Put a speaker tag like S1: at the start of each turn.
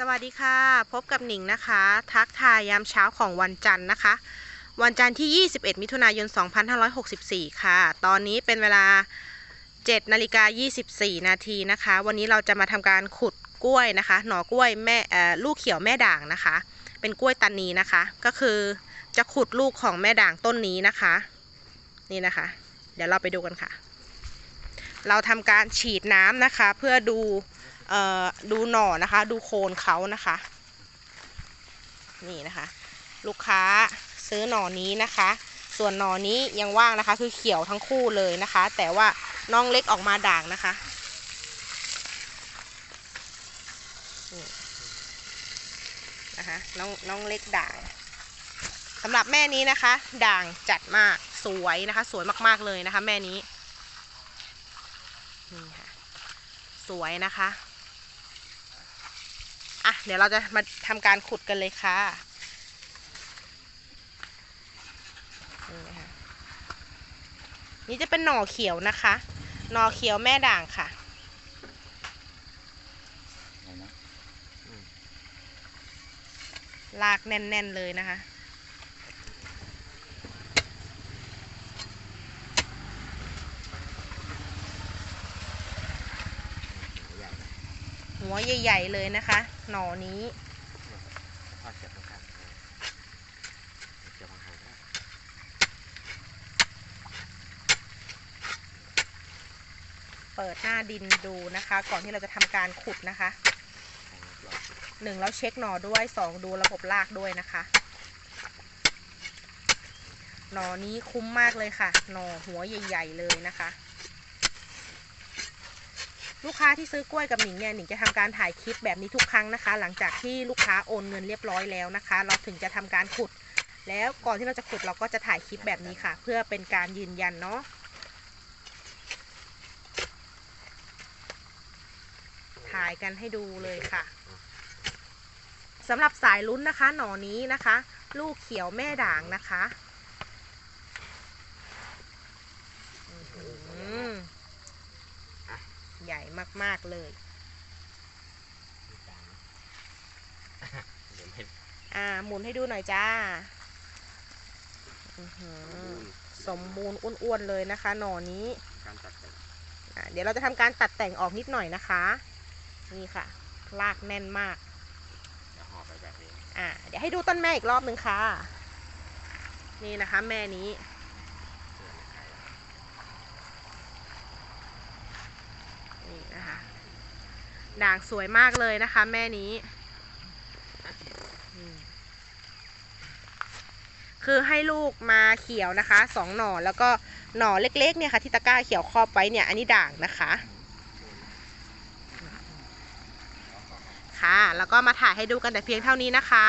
S1: สวัสดีค่ะ พบกับหนิงนะคะ ทักทายยามเช้าของวันจันทร์นะคะ วันจันทร์ที่ 21 มิถุนายน 2564 ค่ะ ตอนนี้เป็นเวลา 7นาฬิกา24 นาทีนะคะ วันนี้เราจะมาทำการขุดกล้วยนะคะ หน่อกล้วยแม่ลูกเขียวแม่ด่างนะคะ เป็นกล้วยตานีนะคะ ก็คือจะขุดลูกของแม่ด่างต้นนี้นะคะ นี่นะคะ เดี๋ยวเราไปดูกันค่ะ เราทำการฉีดน้ำนะคะเพื่อดู ดูหน่อนะคะ ดูโคนเขานะคะ นี่นะคะ ลูกค้าซื้อหน่อนี้นะคะ ส่วนหน่อนี้ยังว่างนะคะ คือเขียวทั้งคู่เลยนะคะ แต่ว่าน้องเล็กออกมาด่างนะคะนะคะน้องน้องเล็กด่างสำหรับแม่นี้นะคะ ด่างจัดมากสวยนะคะ สวยมากๆเลยนะคะ แม่นี้นี่ค่ะสวยนะคะ อะเดี๋ยวเราจะมาทำการขุดกันเลยค่ะนี่นะคะนี่จะเป็นหน่อเขียวนะคะ หน่อเขียวแม่ด่างค่ะ
S2: ไหนนะ
S1: ลากแน่น ๆ เลยนะคะ
S2: หัวใหญ่
S1: ๆเลยนะคะ หน่อนี้
S2: ทอเก็บข้างๆเก็บข้างๆก็ได้
S1: เปิดหน้าดินดูนะคะ ก่อนที่เราจะทำการขุดนะคะ
S2: ห
S1: นึ่งเราเช็คหน่อด้วยสองดูระบบรากด้วยนะคะ หน่อนี้คุ้มมากเลยค่ะ หน่อหัวใหญ่ ๆ เลยนะคะ ลูกค้าที่ซื้อกล้วยกับหนิงเนี่ยหนิงจะทำการถ่ายคลิปแบบนี้ทุกครั้งนะคะ หลังจากที่ลูกค้าโอนเงินเรียบร้อยแล้วนะคะ เราถึงจะทำการขุด แล้วก่อนที่เราจะขุดเราก็จะถ่ายคลิปแบบนี้ค่ะ เพื่อเป็นการยืนยันเนาะถ่ายกันให้ดูเลยค่ะสำหรับสายลุ้นนะคะ หน่อนี้นะคะ ลูกเขียวแม่ด่างนะคะอื้อหือใหญ่ มาก ๆ เลย
S2: นี่จานนะเดี๋ยวไม่
S1: อ่า หมุนให้ดูหน่อยจ้าอื้อหือสมบูรณ์อ้วน ๆ เลยนะคะ หน่อนี้
S2: การตัดแต่ง
S1: อ่าเดี๋ยวเราจะทำการตัดแต่งออกนิดหน่อยนะคะ นี่ค่ะ ลากแน่นมาก
S2: เดี๋ยวห่อไปแบบนี้
S1: อ่าเดี๋ยวให้ดูต้นแม่อีกรอบหนึ่งค่ะ นี่นะคะ แม่นี้
S2: เพื่อในไทย
S1: นี่นะคะ ด่างสวยมากเลยนะคะ แม่นี้ คือให้ลูกมาเขียวนะคะสองหน่อแล้วก็หน่อเล็กๆเนี่ยค่ะที่ตะกร้าเขียวครอบไว้เนี่ยอันนี้ด่างนะคะค่ะแล้วก็มาถ่ายให้ดูกันแต่เพียงเท่านี้นะคะ